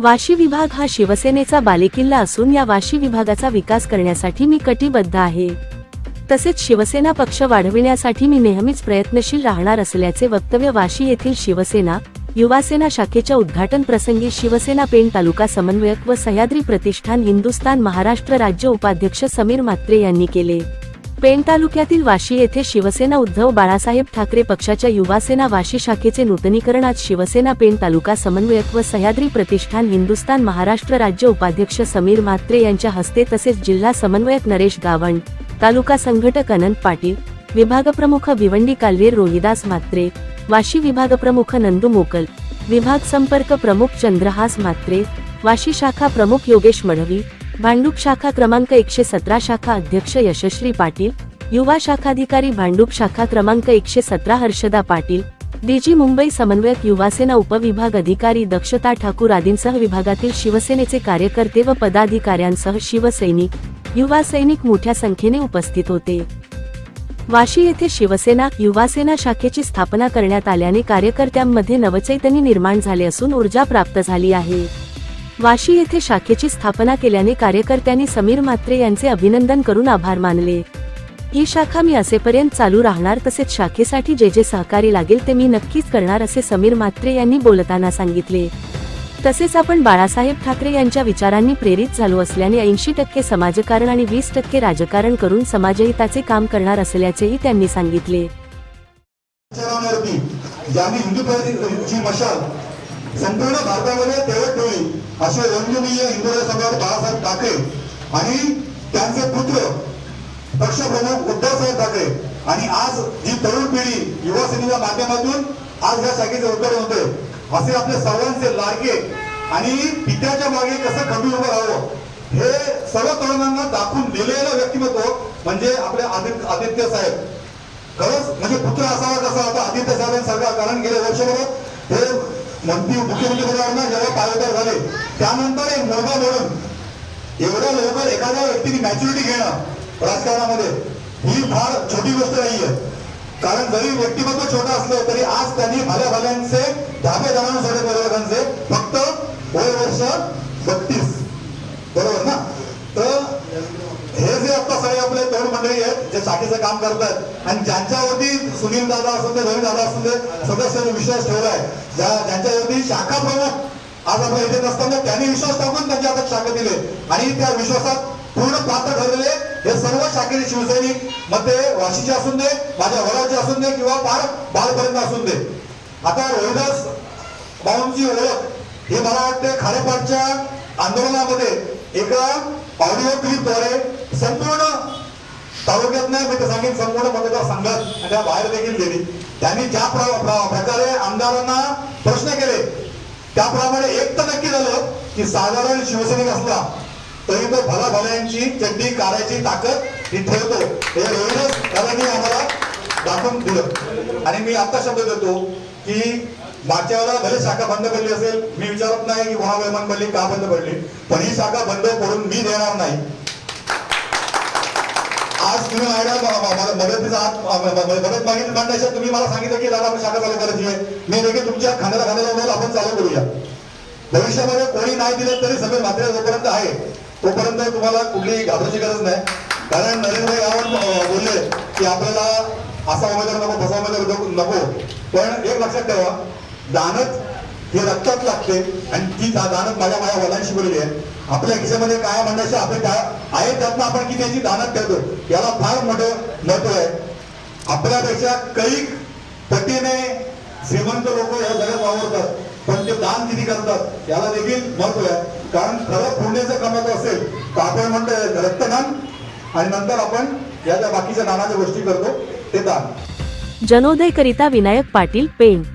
वाशी विभाग हा शिवसेनेचा बालेकिल्ला असून या वाशी विभागाचा विकास करण्यासाठी मी कटिबद्ध आहे. तसेच शिवसेना पक्ष वाढविण्यासाठी मी नेहमीच प्रयत्नशील राहणार असल्याचे वक्तव्य वाशी येथील शिवसेना युवासेना शाखेच्या उद्घाटन प्रसंगी शिवसेना पेण तालुका समन्वयक व सह्याद्री प्रतिष्ठान हिंदुस्थान महाराष्ट्र राज्य उपाध्यक्ष समीर म्हात्रे यांनी केले. पेण तालुक्यातील वाशी येथे शिवसेना उद्धव बाळासाहेब ठाकरे पक्षाच्या युवासेना वाशी शाखेचे नूतनीकरण आज शिवसेना पेण तालुका समन्वयक व सह्याद्री प्रतिष्ठान हिंदुस्थान महाराष्ट्र राज्य उपाध्यक्ष समीर म्हात्रे यांच्या हस्ते तसेच जिल्हा समन्वयक नरेश गावंड तालुका संघटक अनंत पाटील विभागप्रमुख भिवंडी कालवीर रोहिदास म्हात्रे वाशी विभागप्रमुख नंदू मोकल विभाग संपर्क प्रमुख चंद्रहास म्हात्रे वाशी शाखा प्रमुख योगेश मढवी भांडूप शाखा क्रमांक एकशे सतरा शाखा अध्यक्ष यशश्री पाटील युवा शाखाधिकारी भांडूप शाखा क्रमांक एकशे सतरा हर्षदा पाटील डीजी मुंबई समन्वयक युवासेना उपविभाग अधिकारी दक्षता ठाकूर आदींसह विभागातील शिवसेनेचे कार्यकर्ते व पदाधिकाऱ्यांसह शिवसैनिक युवा सैनिक मोठ्या संख्येने उपस्थित होते. वाशी येथे शिवसेना युवासेना शाखेची स्थापना करण्यात आल्याने कार्यकर्त्यांमध्ये नवचैतन्य निर्माण झाले असून ऊर्जा प्राप्त झाली आहे. वाशी येथे शाखेची स्थापना केल्याने कार्यकर्त्यांनी समीर म्हात्रे यांचे अभिनंदन करून आभार मानले. ही शाखा मी असेपर्यंत चालू राहणार तसेच शाखेसाठी जे जे सहकारी लागेल ते मी नक्कीच करणार असे समीर म्हात्रे यांनी बोलताना सांगितले. तसेच आपण बाळासाहेब ठाकरे यांच्या विचारांनी प्रेरित झालो असल्याने ऐंशी टक्के समाजकारण आणि वीस टक्के राजकारण करून समाजहिताचे काम करणार असल्याचेही त्यांनी सांगितले. संपूर्ण भारतामध्ये प्रयोग होईल असे वंदनीय इंदिरा सम्राट बाळासाहेब ठाकरे आणि त्यांचे पुत्र पक्षप्रमुख उद्धवसाहेब ठाकरे. आणि आज जी तरुण पिढी युवा सेनेच्या माध्यमातून आज या शाखेचे उद्घाटन होते असे आपले सर्वांचे लाडके आणि पित्याच्या मागे कसं कमी उभं राहावं हे सर्व तरुणांना दाखवून दिलेलं व्यक्तिमत्व म्हणजे आपले आदित्य आदित्य साहेब. खरंच म्हणजे पुत्र असावा कसा होता आदित्य साहेबांसारखा कारण गेल्या वर्षभरात हे मंत्री मुख्यमंत्री पदावरनं जेव्हा पायउतार झाले. त्यानंतर एक मुलगा म्हणून एवढ्या लवकर एखाद्या व्यक्तीने मॅच्युरिटी घेणं राजकारणामध्ये ही फार छोटी गोष्ट नाहीये. कारण जरी व्यक्तिमत्व छोटं असलं तरी आज त्यांनी भाल्या भाल्यांचे धाबे जाणून सोडे फक्त वय वर्ष बत्तीस बरोबर ना तर हे जे आता सगळे आपले तरुण मंडळी आहेत जे शाखेचं काम करतात आणि ज्यांच्यावरती सुनील दादा असून ते रवी दादा असून ते सदस्यांनी विश्वास ठेवलाय. ज्या ज्यांच्यावरती शाखा प्रमुख आज आपण इथे नसताना त्यांनी विश्वास टाकून त्यांच्या हातात शाखा दिले. आणि त्या विश्वासात पूर्ण पात्र ठरलेले हे सर्व शाखेचे शिवसैनिक मग ते वाशीचे असून दे माझ्या वडाचे असून दे किंवा पार बालपर्यंत असून दे. आता रोहिदास भाऊंची ओळख हे मला वाटते खारेपाटच्या आंदोलनामध्ये एका ऑडिओ क्लिपद्वारे संपूर्ण तालुक्यात नाही मी तर सांगेन संपूर्ण मतदारसंघात आणि त्या बाहेर देखील गेली. त्यांनी ज्या प्रकारे आमदारांना प्रश्न केले त्याप्रमाणे एक तर नक्की झालं की साधारण शिवसैनिक असला तरी तो भला भल्यांची चड्डी काढायची ताकद ही ठेवतो हे रोहिदास दादांनी आम्हाला दाखवून दिलं. आणि मी आता शब्द देतो की मागच्या वेळेला भले शाखा बंद पडली असेल मी विचारत नाही की कोणामुळे बंद पडली का बंद पडली पण ही शाखा बंद पडून मी देणार नाही. तुम्ही माझ्या मदतीचा हात मदत मागितली. तुम्ही मला सांगितलं की दादा आपण शाखा चालू करायची आहे. मी देखील तुमच्या खांद्याला खांद्याला लावून आपण चालू करूया. भविष्यामध्ये कोणी नाही दिलं तरी सगळे मात्र जोपर्यंत आहे तोपर्यंत तुम्हाला कुठलीही घाबरायची गरज नाही. कारण नरेंद्र गावत बोलले की आपल्याला असा उमेदवार नको तसा उमेदवार नको- पण एक लक्षात ठेवा दानच हे रक्तात लागते. आणि ती दानत माझ्या माझ्या वडिलांनी बोलली आहे. आपल्या खिशामध्ये काय म्हणायचं आपण काय आहे त्यातनं आपण किती याची दानत करतो याला फार मोठं महत्त्व आहे. आपल्यापेक्षा कैक पटीने श्रीमंत लोक या जगात वावरतात. पण ते दान किती करतात याला देखील महत्त्व आहे. कारण खरं पुण्याचं कमायचं असेल तर आपण म्हणतो रक्तदान. आणि नंतर आपण या ज्या बाकीच्या दानाच्या गोष्टी करतो ते दान. जनोदय करिता Vinayak Patil paint